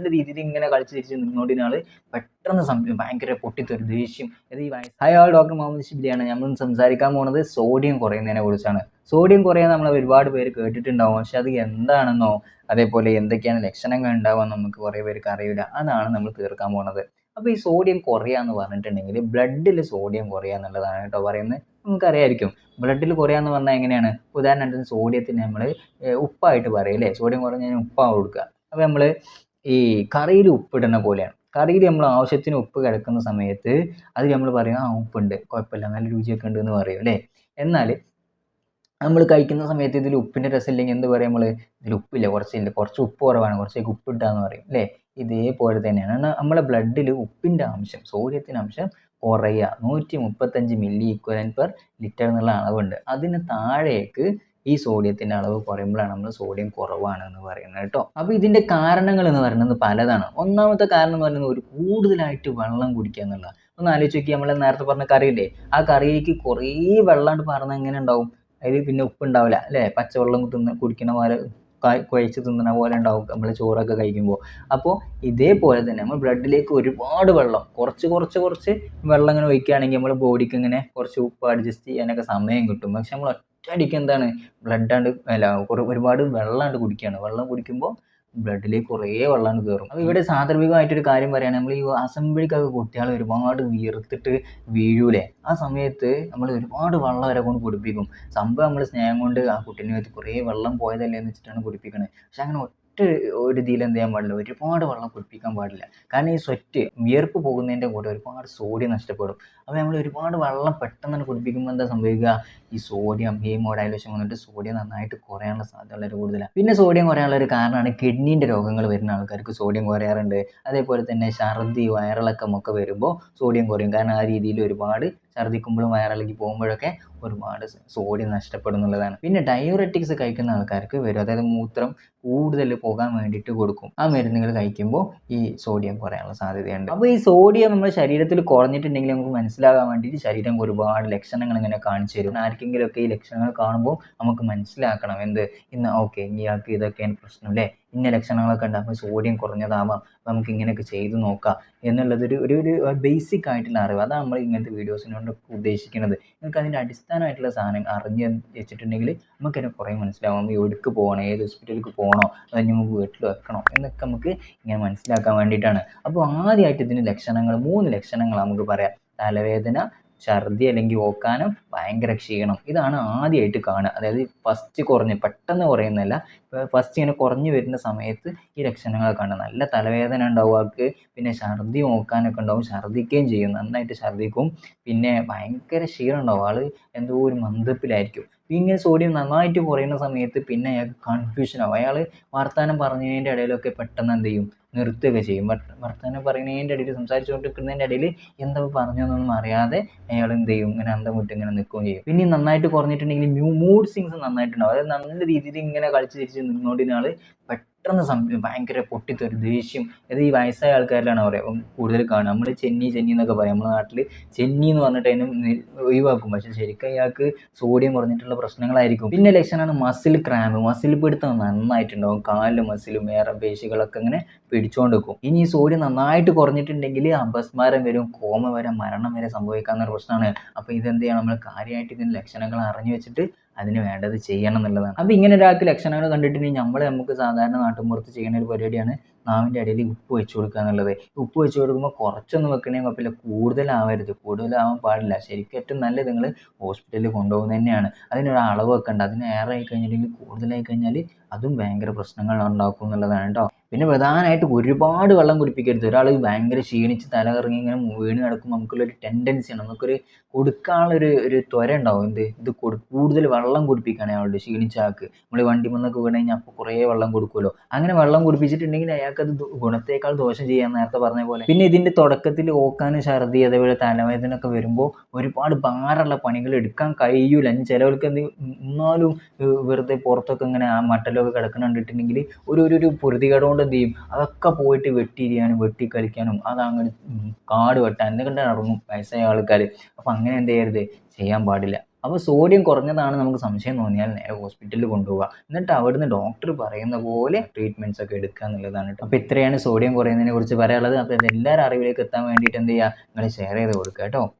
നല്ല രീതിയിൽ ഇങ്ങനെ കളിച്ച് തിരിച്ച് നിന്നോണ്ടിനാൾ പെട്ടെന്ന് സം- ഭയങ്കര പൊട്ടിത്തൊരു ദേഷ്യം. ഇത് ഈ വയസ്സ് ഡോക്ടർ മുഹമ്മദ് ഷിബിലിയാണ്. നമ്മൾ സംസാരിക്കാൻ പോകുന്നത് സോഡിയം കുറയുന്നതിനെ കുറിച്ചാണ്. സോഡിയം കുറയാൻ നമ്മൾ ഒരുപാട് പേര് കേട്ടിട്ടുണ്ടാവും. പക്ഷെ അത് എന്താണെന്നോ അതേപോലെ എന്തൊക്കെയാണ് ലക്ഷണങ്ങൾ ഉണ്ടാവുക നമുക്ക് കുറേ പേർക്ക് അറിയില്ല. അതാണ് നമ്മൾ തീർക്കാൻ പോകുന്നത് അപ്പോൾ ഈ സോഡിയം കുറയാന്ന് പറഞ്ഞിട്ടുണ്ടെങ്കിൽ ബ്ലഡിൽ സോഡിയം കുറയുക എന്നുള്ളതാണ് കേട്ടോ പറയുന്നത്. നമുക്കറിയായിരിക്കും. ബ്ലഡിൽ കുറയാന്ന് പറഞ്ഞാൽ എങ്ങനെയാണ്? ഉദാഹരണത്തിന് സോഡിയത്തിന് നമ്മൾ ഉപ്പായിട്ട് പറയും അല്ലേ? സോഡിയം കുറഞ്ഞാൽ കഴിഞ്ഞാൽ ഉപ്പാണ് കൊടുക്കുക. അപ്പോൾ നമ്മൾ ഈ കറിയിൽ ഉപ്പിടുന്ന പോലെയാണ്. കറിയിൽ നമ്മൾ ആവശ്യത്തിന് ഉപ്പ് കിടക്കുന്ന സമയത്ത് അത് നമ്മൾ പറയും ആ ഉപ്പുണ്ട്. കുഴപ്പമില്ല. നല്ല രുചിയൊക്കെ ഉണ്ട് എന്ന് പറയും. അല്ലേ? എന്നാൽ നമ്മൾ കഴിക്കുന്ന സമയത്ത് ഇതിൽ ഉപ്പിന്റെ രസം ഇല്ലെങ്കിൽ എന്ത് പറയും നമ്മൾ ഇതിൽ ഉപ്പില്ല. കുറച്ചില്ല കുറച്ച് ഉപ്പ് കുറവാണ്. കുറച്ചേക്ക് ഉപ്പിട്ടാന്ന് പറയും. അല്ലേ? ഇതേപോലെ തന്നെയാണ്. എന്നാൽ നമ്മളെ ബ്ലഡിൽ ഉപ്പിന്റെ അംശം സോഡിയത്തിന്റെ അംശം കുറയുക നൂറ്റി മുപ്പത്തഞ്ച് മില്ലി ഇക്വലൻ പെർ ലിറ്റർ എന്നുള്ള അളവുണ്ട്. അതിന് താഴേക്ക് ഈ സോഡിയത്തിന്റെ അളവ് കുറയുമ്പോഴാണ് നമ്മൾ സോഡിയം കുറവാണ് എന്ന് പറയുന്നത് കേട്ടോ. അപ്പോൾ ഇതിന്റെ കാരണങ്ങൾ എന്ന് പറയുന്നത് പലതാണ്. ഒന്നാമത്തെ കാരണം എന്ന് പറയുന്നത് ഒരു കൂടുതലായിട്ട് വെള്ളം കുടിക്കുക എന്നുള്ളത് ഒന്ന് ആലോചിച്ച് നോക്കി നമ്മൾ നേരത്തെ പറഞ്ഞ കറിയില്ലേ? ആ കറിയിലേക്ക് കുറേ വെള്ളമായിട്ട് പറഞ്ഞാൽ എങ്ങനെ ഉണ്ടാവും? അതിൽ പിന്നെ ഉപ്പ് ഉണ്ടാവില്ല അല്ലേ? പച്ചവെള്ളം തിന്ന് കുടിക്കണ പോലെ കുഴച്ച് തിന്നണ പോലെ ഉണ്ടാവും നമ്മൾ ചോറൊക്കെ കഴിക്കുമ്പോൾ. അപ്പോൾ ഇതേപോലെ തന്നെ നമ്മൾ ബ്ലഡിലേക്ക് ഒരുപാട് വെള്ളം കുറച്ച് കുറച്ച് കുറച്ച് വെള്ളം ഇങ്ങനെ ഒഴിക്കുകയാണെങ്കിൽ നമ്മൾ ബോഡിക്ക് ഇങ്ങനെ കുറച്ച് ഉപ്പ് അഡ്ജസ്റ്റ് ചെയ്യാനൊക്കെ സമയം കിട്ടും. പക്ഷെ നമ്മൾ ഒറ്റയടിക്ക് എന്താണ്? ബ്ലഡാണ്ട് അല്ല കുറേ ഒരുപാട് വെള്ളമാണ്ട് കുടിക്കുകയാണ് വെള്ളം കുടിക്കുമ്പോൾ ബ്ലഡിലേക്ക് കുറേ വെള്ളമാണ് കയറും അപ്പോൾ ഇവിടെ സാന്ദർഭികമായിട്ടൊരു കാര്യം പറയുകയാണ് നമ്മൾ ഈ അസംബ്ലിക്കൊക്കെ കുട്ടികൾ ഒരുപാട് വീർത്തിട്ട് വീഴൂലേ? ആ സമയത്ത് നമ്മൾ ഒരുപാട് വെള്ളം വരെ കൊണ്ട് കുടിപ്പിക്കും. സംഭവം നമ്മൾ സ്നേഹം കൊണ്ട് ആ കുട്ടീനെ വെച്ച് കുറേ വെള്ളം പോയതല്ലേ എന്ന് വെച്ചിട്ടാണ് കുടിപ്പിക്കുന്നത് പക്ഷെ അങ്ങനെ ഒറ്റ ഒരു ഇതിൽ എന്ത് ചെയ്യാൻ പാടില്ല. ഒരുപാട് വെള്ളം കുടിപ്പിക്കാൻ പാടില്ല. കാരണം ഈ സ്വെറ്റ് വിയർപ്പ് പോകുന്നതിന്റെ കൂടെ ഒരുപാട് സോഡിയം നഷ്ടപ്പെടും. അപ്പോൾ നമ്മൾ ഒരുപാട് വെള്ളം പെട്ടെന്ന് തന്നെ കുടിപ്പിക്കുമ്പോൾ എന്താ സംഭവിക്കുക? ഈ സോഡിയം ഹീമോഡൈലേഷൻ വന്നിട്ട് സോഡിയം നന്നായിട്ട് കുറയാനുള്ള സാധ്യത വളരെ കൂടുതലാണ് പിന്നെ സോഡിയം കുറയാനുള്ള ഒരു കാരണമാണ് കിഡ്നീന്റെ രോഗങ്ങൾ വരുന്ന ആൾക്കാർക്ക് സോഡിയം കുറയാറുണ്ട്. അതേപോലെ തന്നെ ഛർദി വയറിളക്കം ഒക്കെ വരുമ്പോൾ സോഡിയം കുറയും. കാരണം ആ രീതിയിൽ ഒരുപാട് ഛർദ്ദിക്കുമ്പോഴും വയറിളക്കി പോകുമ്പോഴൊക്കെ ഒരുപാട് സോഡിയം നഷ്ടപ്പെടുന്നുള്ളതാണ്. പിന്നെ ഡയോററ്റിക്സ് കഴിക്കുന്ന ആൾക്കാർക്ക് വരും. അതായത് മൂത്രം കൂടുതൽ പോകാൻ വേണ്ടിയിട്ട് കൊടുക്കും. ആ മരുന്നുകൾ കഴിക്കുമ്പോൾ ഈ സോഡിയം കുറയാനുള്ള സാധ്യതയുണ്ട്. അപ്പോൾ ഈ സോഡിയം നമ്മുടെ ശരീരത്തിൽ കുറഞ്ഞിട്ടുണ്ടെങ്കിൽ നമുക്ക് മനസ്സിലാകാൻ വേണ്ടിയിട്ട് ശരീരം ഒരുപാട് ലക്ഷണങ്ങൾ ഇങ്ങനെ കാണിച്ചു തരും. ആർക്കെങ്കിലുമൊക്കെ ഈ ലക്ഷണങ്ങൾ കാണുമ്പോൾ നമുക്ക് മനസ്സിലാക്കണം. എന്ത്? ഇന്ന് ഓക്കെ ഇയാൾക്ക് ഇതൊക്കെയാണ് പ്രശ്നം അല്ലേ? ഇന്ന ലക്ഷണങ്ങളൊക്കെ ഉണ്ട്. സോഡിയം കുറഞ്ഞതാവാം. നമുക്ക് ഇങ്ങനെയൊക്കെ ചെയ്ത് നോക്കാം. എന്നുള്ളതൊരു ഒരു ഒരു ബേസിക് ആയിട്ടുള്ള അറിവ്. അതാണ് നമ്മൾ ഇങ്ങനത്തെ വീഡിയോസിനോട് ഉദ്ദേശിക്കുന്നത്. നിങ്ങൾക്ക് അതിന്റെ അടിസ്ഥാനമായിട്ടുള്ള സാധനം അറിഞ്ഞ് വെച്ചിട്ടുണ്ടെങ്കിൽ നമുക്കതിനെ കുറേ മനസ്സിലാവും. എവിടേക്ക് പോകണം ഏത് ഹോസ്പിറ്റലിലേക്ക് പോകണോ അത് നമുക്ക് വീട്ടിൽ വെക്കണോ എന്നൊക്കെ നമുക്ക് ഇങ്ങനെ മനസ്സിലാക്കാൻ വേണ്ടിയിട്ടാണ്. അപ്പോൾ ആദ്യമായിട്ട് ഇതിന് ലക്ഷണങ്ങൾ മൂന്ന് ലക്ഷണങ്ങൾ നമുക്ക് പറയാം. തലവേദന ഛർദി അല്ലെങ്കിൽ ഓക്കാനം ഭയങ്കര ക്ഷീണം. ഇതാണ് ആദ്യമായിട്ട് കാണുക. അതായത് ഫസ്റ്റ് കുറഞ്ഞ് പെട്ടെന്ന് കുറയുന്നതല്ല. ഫസ്റ്റ് ഇങ്ങനെ കുറഞ്ഞു വരുന്ന സമയത്ത് ഈ ലക്ഷണങ്ങൾ കാണുക. നല്ല തലവേദന ഉണ്ടാവും ആൾക്ക് പിന്നെ ഛർദി ഓക്കാനൊക്കെ ഉണ്ടാവും ഛർദിക്കുകയും ചെയ്യും. നന്നായിട്ട് ഛർദിക്കും. പിന്നെ ഭയങ്കര ക്ഷീണം ഉണ്ടാവും. ആൾ എന്തോ ഒരു മന്ദപ്പിലായിരിക്കും. ഇങ്ങനെ സോഡിയം നന്നായിട്ട് കുറയുന്ന സമയത്ത് പിന്നെ അയാൾക്ക് കൺഫ്യൂഷൻ ആവും. അയാൾ വർത്തമാനം പറഞ്ഞതിന്റെ ഇടയിലൊക്കെ പെട്ടെന്ന് എന്ത് ചെയ്യും? നിർത്തുകയൊക്കെ ചെയ്യും. വർത്തമാനം പറയുന്നതിന്റെ ഇടയിൽ സംസാരിച്ചുകൊണ്ടിരിക്കുന്നതിന്റെ ഇടയിൽ എന്താ പറഞ്ഞതെന്നൊന്നും അറിയാതെ അയാൾ എന്ത് ചെയ്യും? ഇങ്ങനെ അന്തം വിട്ട് ഇങ്ങനെ നിൽക്കുകയും ചെയ്യും. പിന്നെ നന്നായിട്ട് കുറഞ്ഞിട്ടുണ്ടെങ്കിൽ മ്യൂ മൂഡ് സിങ്സ് നന്നായിട്ടുണ്ടാവും. അതായത് നല്ല രീതിയിൽ ഇങ്ങനെ കളിച്ച് തിരിച്ച് നിന്നുകൊണ്ടിരുന്ന ആൾ പെട്ടെന്ന് സം ഭയങ്കര പൊട്ടിത്തൊരു ദേഷ്യം. അത് ഈ വയസ്സായ ആൾക്കാരിലാണ് പറയുക. കൂടുതൽ കാണുക. നമ്മൾ ചെന്നി ചെന്നി എന്നൊക്കെ പറയും. നമ്മുടെ നാട്ടിൽ ചെന്നി എന്ന് പറഞ്ഞിട്ട് അതിനെ ഒഴിവാക്കും. പക്ഷെ ശരിക്കും അയാൾക്ക് സോഡിയം കുറഞ്ഞിട്ടുള്ള പ്രശ്നങ്ങളായിരിക്കും. പിന്നെ ലക്ഷണമാണ് മസിൽ ക്രാമ്പ്. മസിൽ പിടുത്തം നന്നായിട്ടുണ്ടാവും. കാലിലും മസിലും വേറെ പേശികളൊക്കെ ഇങ്ങനെ പിടിച്ചുകൊണ്ട് വെക്കും ഇനി ഈ സോഡിയം നന്നായിട്ട് കുറഞ്ഞിട്ടുണ്ടെങ്കിൽ അപസ്മാരം വരും കോമ വരെ മരണം വരെ സംഭവിക്കാവുന്ന ഒരു പ്രശ്നമാണ്. അപ്പോൾ ഇതെന്ത് ചെയ്യണം? നമ്മൾ കാര്യമായിട്ട് ഇതിന്റെ ലക്ഷണങ്ങൾ അറിഞ്ഞു വെച്ചിട്ട് അതിന് വേണ്ടത് ചെയ്യണം എന്നുള്ളതാണ്. അപ്പോൾ ഇങ്ങനെ ഒരാൾക്ക് ലക്ഷണങ്ങൾ കണ്ടിട്ടുണ്ടെങ്കിൽ നമ്മൾ നമുക്ക് സാധാരണ നാട്ടുമ്പുറത്ത് ചെയ്യുന്ന ഒരു പരിപാടിയാണ് നാവിന്റെ ഇടയിൽ ഉപ്പ് വെച്ച് കൊടുക്കുക എന്നുള്ളത്. ഉപ്പ് വെച്ച് കൊടുക്കുമ്പോൾ കുറച്ചൊന്നും വെക്കണേ കുഴപ്പമില്ല. കൂടുതലാവരുത്. കൂടുതലാവാൻ പാടില്ല. ശരിക്കും ഏറ്റവും നല്ലത് നിങ്ങൾ ഹോസ്പിറ്റലിൽ കൊണ്ടുപോകുന്നത് തന്നെയാണ്. അതിനൊരു അളവ് വെക്കേണ്ട. അതിന് ഏറെ ആയി കഴിഞ്ഞിട്ടുണ്ടെങ്കിൽ കൂടുതലായി കഴിഞ്ഞാൽ അതും ഭയങ്കര പ്രശ്നങ്ങൾ ഉണ്ടാക്കും എന്നുള്ളതാണ് കേട്ടോ പിന്നെ പ്രധാനമായിട്ട് ഒരുപാട് വെള്ളം കുടിപ്പിക്കരുത്. ഒരാൾ ഭയങ്കര ക്ഷീണിച്ച് തലകറങ്ങി ഇങ്ങനെ വീണ് കിടക്കുമ്പോൾ നമുക്കുള്ളൊരു ടെൻഡൻസിയാണ് നമുക്കൊരു കൊടുക്കാനുള്ളൊരു ഒരു ത്വര ഉണ്ടാവും. എന്ത്? ഇത് കൊടു കൂടുതൽ വെള്ളം കുടിപ്പിക്കുകയാണ് അയാളോട് ക്ഷീണിച്ച ആൾക്ക്. നമ്മൾ വണ്ടി മുന്നൊക്കെ വീണ് കഴിഞ്ഞാൽ അപ്പോൾ കുറേ വെള്ളം കൊടുക്കുമല്ലോ അങ്ങനെ വെള്ളം കുടിപ്പിച്ചിട്ടുണ്ടെങ്കിൽ അയാൾക്ക് അത് ഗുണത്തേക്കാൾ ദോഷം ചെയ്യാൻ നേരത്തെ പറഞ്ഞ പോലെ. പിന്നെ ഇതിന്റെ തുടക്കത്തിൽ ഓക്കാനും ഛർദി അതേപോലെ തലവേദന ഒക്കെ വരുമ്പോൾ ഒരുപാട് ഭാരമുള്ള പണികൾ എടുക്കാൻ കഴിയൂല. ചിലവർക്ക് എന്ത് എന്നാലും വെറുതെ പുറത്തൊക്കെ ഇങ്ങനെ ആ മട്ടലൊക്കെ കിടക്കുന്ന കണ്ടിട്ടുണ്ടെങ്കിൽ ഒരു ഒരു പൊറുതികേട് കൊണ്ട് എന്ത് ചെയ്യും? അതൊക്കെ പോയിട്ട് വെട്ടിയിരിക്കാനും വെട്ടിക്കളിക്കാനും അതങ്ങനെ കാട് വെട്ടാൻ എന്തൊക്കെ ഇറങ്ങും വയസ്സായ ആൾക്കാർ അപ്പോൾ അങ്ങനെ എന്ത് ചെയ്യരുത്. ചെയ്യാൻ പാടില്ല. അപ്പോൾ സോഡിയം കുറഞ്ഞതാണ് നമുക്ക് സംശയം തോന്നിയാൽ നേരെ ഹോസ്പിറ്റലിൽ കൊണ്ടുപോവുക എന്നിട്ട് അവിടുന്ന് ഡോക്ടർ പറയുന്ന പോലെ ട്രീറ്റ്മെന്റ്സ് ഒക്കെ എടുക്കുക എന്നുള്ളതാണ് കേട്ടോ. അപ്പോൾ ഇത്രയാണ് സോഡിയം കുറയുന്നതിനെ കുറിച്ച് പറയാനുള്ളത്. അപ്പോൾ എല്ലാവരും അറിവിലേക്ക് എത്താൻ വേണ്ടിയിട്ട് എന്ത് ചെയ്യുക നിങ്ങൾ ഷെയർ ചെയ്ത് കൊടുക്കുക കേട്ടോ.